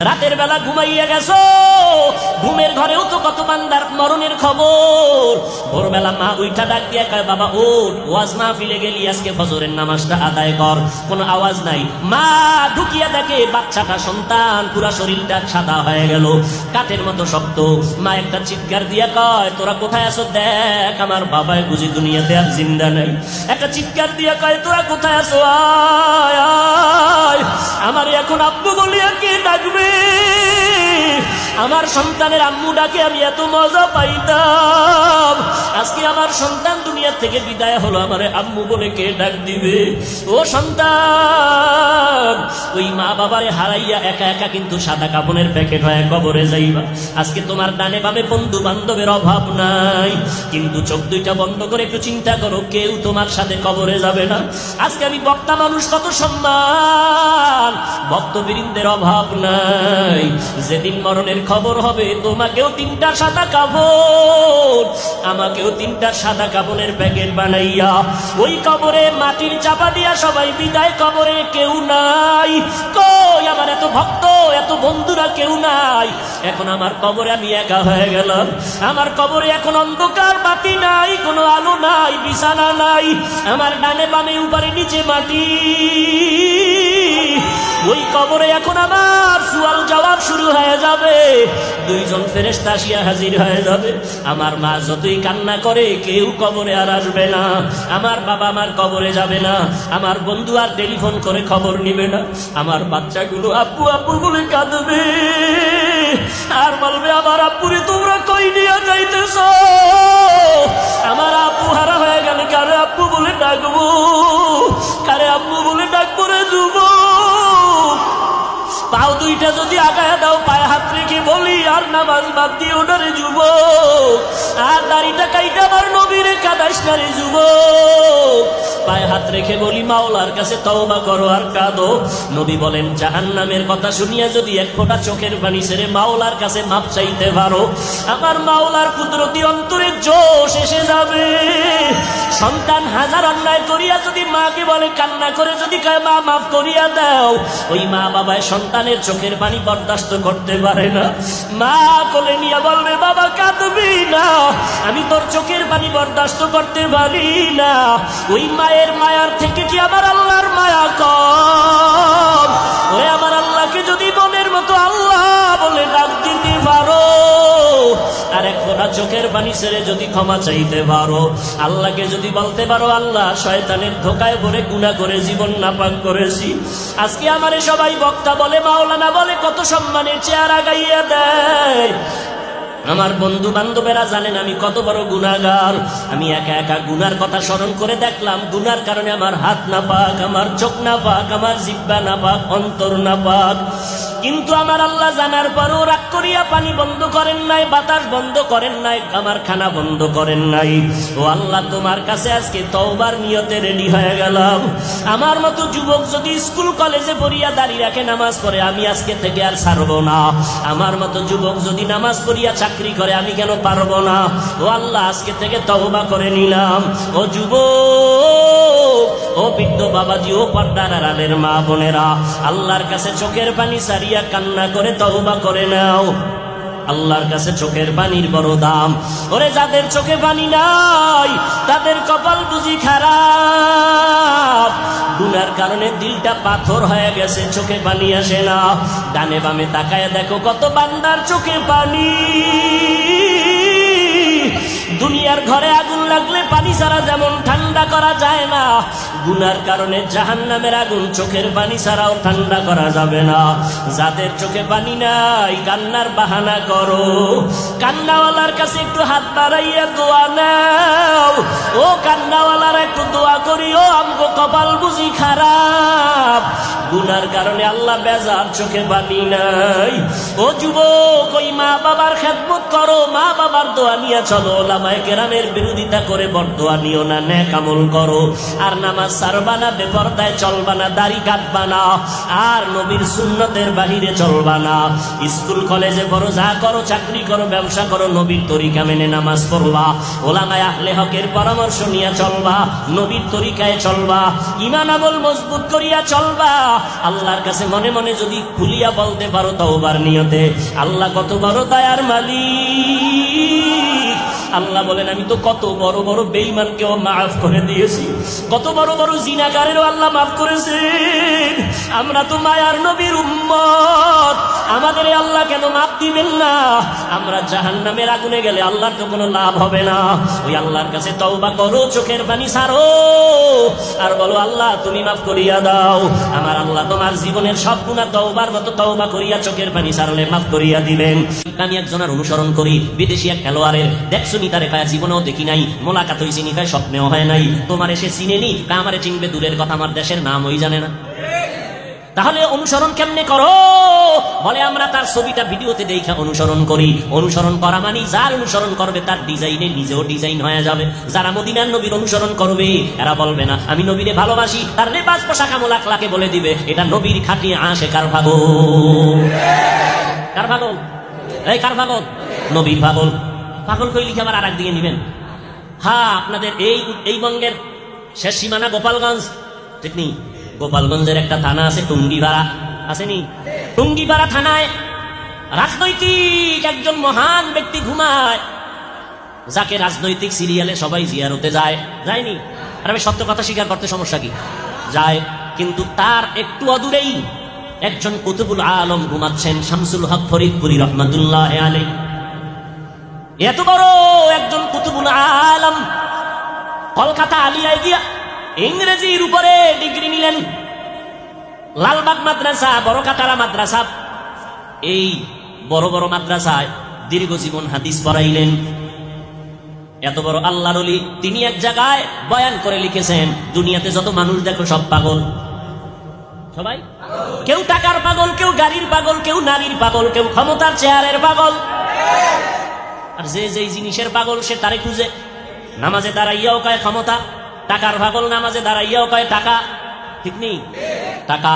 রাতের বেলা ঘুমাইয়া গেছো? ঘুমের ঘরেও তো কত বান্দার মরণের খবর। ভোরবেলা মা উইঠা ডাক দিয়া কয়, বাবা ওঠ ওয়াজ না ফিলে গেলি, আজকে ফজরের নামাজটা আদায় কর। কোনো আওয়াজ নাই। মা ঢুকিয়া দেখে বাচ্চাটা সন্তান, পুরা শরীরটা সাদা হয়ে গেল, কাঠের মতো শক্ত। মা একটা চিৎকার দিয়া কয়, তোরা কোথায় আছো? দেখ, আমার বাবাই বুঝি দুনিয়াতে আর জিন্দা নাই। একটা চিৎকার দিয়া কয়, তোরা কোথায় আছো? আয়। এখন আব্বু বলিয়া কি ডাকবে আমার সন্তানের আম্মু ডাকে আমি এত মজা পাইতাম। আজকে আমার সন্তান দুনিয়া থেকে বিদায় হলো, আমার আম্মু বলে কে ডাক দিবে? ও সন্তান, ওই মা বাবারে হারাইয়া একা একা কিন্তু সাদা কাপনের প্যাকেট হয়ে কবরে যাইবা। আজকে তোমার ডানে বামে বন্ধু বান্ধবের অভাব নাই। কিন্তু চোখ দুইটা বন্ধ করে একটু চিন্তা করো, কেউ তোমার সাথে কবরে যাবে না। আজকে আমি বক্তা মানুষ, কত সম্মান। ভক্তবৃন্দের অভাব নাই। যেদিন মরণের খবর হবে, তোমাকেও তিনটা সাদা কাপড়, আমাকেও তিনটা সাদা কাপড়ের প্যাকেট বানাইয়া, ওই কবরে মাটির চাপা দিয়া সবাই বিদায় কবরে কেউ নাই। কই আমার এত ভক্ত, এত বন্ধুরা কেউ নাই। এখন আমার কবরে আমি একা হয়ে গেলাম, আমার কবরে এখন অন্ধকার বাতি নাই। কোনো আলো নাই, বিছানা নাই। আমার ডানে বামে, উপরে নিচে মাটি। ওই কবরে এখন আমার সুয়াল জবাব শুরু হয়ে যাবে। দুইজন ফেরেস্তা আসিয়া হাজির হয়ে যাবে। আমার মা যতই কান্না করে, কেউ কবরে আর আসবে না। আমার বাবা আমার কবরে যাবে না। আমার বন্ধু আর টেলিফোন করে খবর নিবে না। আমার বাচ্চাগুলো আপু আপু বলে কাঁদবে। আর বলবে, আমার আপুরে তোমরা পাও যদি আগায় দাও, পায়ে হাত রেখে বলি, আর নামাজ বাদ দিয়ে ওটারে যুব আর দাড়িটা কাইটা আমার নবীরে কাদাস না রে যুব পায়ে হাত রেখে বলি, মাওলার কাছে তওবা করো আর কাঁদো। নবী বলেন, জাহান্নামের কথা শুনিয়া যদি এক ফোঁটা চোখের পানি ছেড়ে মাওলার কাছে মাপ চাইতে পারো, আমার মাওলার কুদরতি অন্তরে জোশ এসে যাবে। সন্তান হাজার অন্যায় করিয়া যদি মাকে বলে, কান্না করে যদি মা, মাফ করিয়া দাও। ওই মা বাবায় সন্তানের চোখের পানি বরদাস্ত করতে পারে না। মা কোলে নিয়ে বলবে বাবা, কাঁদবি না। আমি তোর চোখের পানি বরদাস্ত করতে পারি না। ওই মায়ের মায়ার থেকে কি আমার আল্লাহর মায়া কম? ছেড়ে যদি ক্ষমা চাইতে পারো, আল্লাহকে যদি বলতে পারো, আল্লাহ শয়তানের ধোকায় ভরে গুণা করে জীবন নাপাক করেছি। আজকে আমারে সবাই বক্তা বলে, মাওলানা বলে, কত সম্মানের চেয়ার আগাইয়া দেয়। আমার বন্ধু বান্ধবেরা জানেন আমি কত বড় গুণাগার আমি একা একা গুনার কথা স্মরণ করে দেখলাম, গুনার কারণে আমার হাত না পাক আমার চোখ না পাক আমার জিব্বা না পাক অন্তর না পাক কিন্তু আমার আল্লাহ জানার পরও রাগ করিয়া পানি বন্ধ করেন নাই, বাতাস বন্ধ করেন নাই আমার খানা বন্ধ করেন নাই। ও আল্লাহ, তোমার কাছে আজকে তওবার নিয়তে রেডি হয়ে গেলাম। আমার মতো যুবক যদি স্কুল, কলেজে পড়িয়া দাঁড়িয়ে রাখে, নামাজ পড়ে, আমি আজকে থেকে আর ছাড়বো না। আমার মতো যুবক যদি নামাজ পড়িয়া চাকরি করে, আমি কেন পারব না? ও আল্লাহ, আজকে থেকে তওবা করে নিলাম। ও যুবক! ও বৃদ্ধ বাবাজি, ও পর্দার আড়ালের মা বোনেরা, আল্লাহর কাছে চোখের পানি সারিয়া কান্না করে তওবা করে নাও। আল্লাহর কাছে চোখের পানির বড় দাম। ওরে যাদের চোখে পানি নাই, তাদের কপাল বুঝি খারাপ। গুনার কারণে দিলটা পাথর হয়ে গেছে, চোখে পানি আসে না। ডানে বামে তাকায় দেখো কত বান্দার চোখে পানি। দুনিয়ার ঘরে আগুন লাগলে পানি ছাড়া যেমন ঠান্ডা করা যায় না গুনার কারণে জাহান নামের আগুন চোখের পানি ছাড়াও ঠান্ডা করা যাবে না। যাদের চোখে পানি নাই, কান্নার বাহানা করো। কান্নাওয়ালার কাছে একটু হাত বাড়াইয়া দোয়া নাও। ও কান্নাওয়ালার, একটু দোয়া করিও, আমগো কপাল বুঝি খারাপ। গুনার কারণে আল্লাহ বেজার চোখে পানি নাই। ও যুবক, ওই মা বাবার খেদমত করো মা বাবার দোয়া নিয়ে চলো, ওলামায় কেরামের বিরোধিতা করে বরদোয়া নিও না, ন্যাক আমল করো। আর নামাজ সারবা না, বেপরদায় চলবা না, দাড়ি কাটবা না, আর নবীর সুন্নতের বাহিরে চলবা না। স্কুল, কলেজে বড় যা করো, চাকরি করো, ব্যবসা করো, নবীর তরিকা মেনে নামাজ পড়বা। ওলামায় আহলে হকের পরামর্শ নিয়ে চলবা, নবীর তরিকায় চলবা ইমান আমল মজবুত করিয়া চলবা। আল্লাহর কাছে মনে মনে যদি খুলিয়া বলতে পারো তওবার নিয়তে, আল্লাহ কত বড় দয়ার মালিক। আল্লাহ বলেন, আমি তো কত বড় বড় বেইমানকেও মাফ করে দিয়েছি। কত বড় বড় জিনাকারেরও আল্লাহ মাফ করেছেন। আমরা তো মায়ার নবীর উম্মত। আমাদের আল্লাহ কেন মাফ দিবেন না আমরা জাহান নামের আগুনে গেলে আল্লাহর তো কোনো লাভ হবে না। ওই আল্লাহর কাছে তওবা করো, চোখের পানি সারো। আর বলো, আল্লাহ, তুমি মাফ করিয়া দাও। আমার আল্লাহ তোমার জীবনের সব গুণা তওবার মতো তওবা করিয়া চোখের পানি সারলে মাফ করিয়া দিবেন। আমি একজনের অনুসরণ করি। বিদেশি এক খেলোয়াড়ের দেখছ নি তারে কায়া জীবনেও দেখি নাই, মোলাকাত হয়েছি নি কায় স্বপ্নেও হয় নাই। তোমার এসে চিনেনি কা আমারে চিনবে, দূরের কথা আমার দেশের নাম ওই জানে না। তাহলে অনুসরণ কেমনে করো? বলে, আমরা তার ছবিটা ভিডিওতে দেখে অনুসরণ করি। অনুসরণ করা মানে যার অনুসরণ করবে, তার ডিজাইনে নিজেও ডিজাইন হয়ে যাবে। যারা মদিনার নবীর অনুসরণ করবে, এরা বলবে না, আমি নবীরে ভালোবাসি, তার লেবাস, পোশাক, আমল, আখলাকে বলে দিবে, এটা নবীর খাটিয়ে আসে কার ভাগল কার ভাগল এই কার পাগল নবীর পাগল। পাগল কই লিখে আবার আর একদিকে নিবেন? হ্যাঁ আপনাদের এই এই বঙ্গের শেষ সীমানা গোপালগঞ্জ, ঠিক নেই? গোপালগঞ্জের একটা থানা আছে, টুঙ্গিপাড়া। আসেনি? টুঙ্গিপাড়া থানায় রাজনৈতিক একজন মহান ব্যক্তি ঘুমায়। যাকে রাজনৈতিক সিরিয়ালে সবাই জিয়ারতে যায়। যায়নি? আর আমি সত্য কথা স্বীকার করতে সমস্যা কি? যায়, কিন্তু তার একটু অদূরেই একজন কুতুবুল আলম ঘুমাচ্ছেন, শামসুল হক ফরিদপুরি রহমতুল্লাহ আলী এত বড় একজন কুতুবুল আলম কলকাতা আলিয়ায় গিয়া ইংরেজির উপরে ডিগ্রি নিলেন। লালবাগ মাদ্রাসা বড় কাটারা মাদ্রাসা। এই বড় বড় মাদ্রাসায় দীর্ঘ জীবন হাদিস পড়াইলেন। এত বড় আল্লাহর অলি তিনি এক জায়গায় বয়ান করে লিখেছেন, দুনিয়াতে যত মানুষ দেখো সব পাগল। সবাই? কেউ টাকার পাগল, কেউ গাড়ির পাগল, কেউ নারীর পাগল, কেউ ক্ষমতার চেয়ারের পাগল। আর যে যেই জিনিসের পাগল সে তারে খুঁজে। নামাজে দাঁড়াইয়াও কয় ক্ষমতা। টাকার ভাগল নামাজে দাঁড়াইয়াও কয় টাকা? ঠিক নেই। টাকা?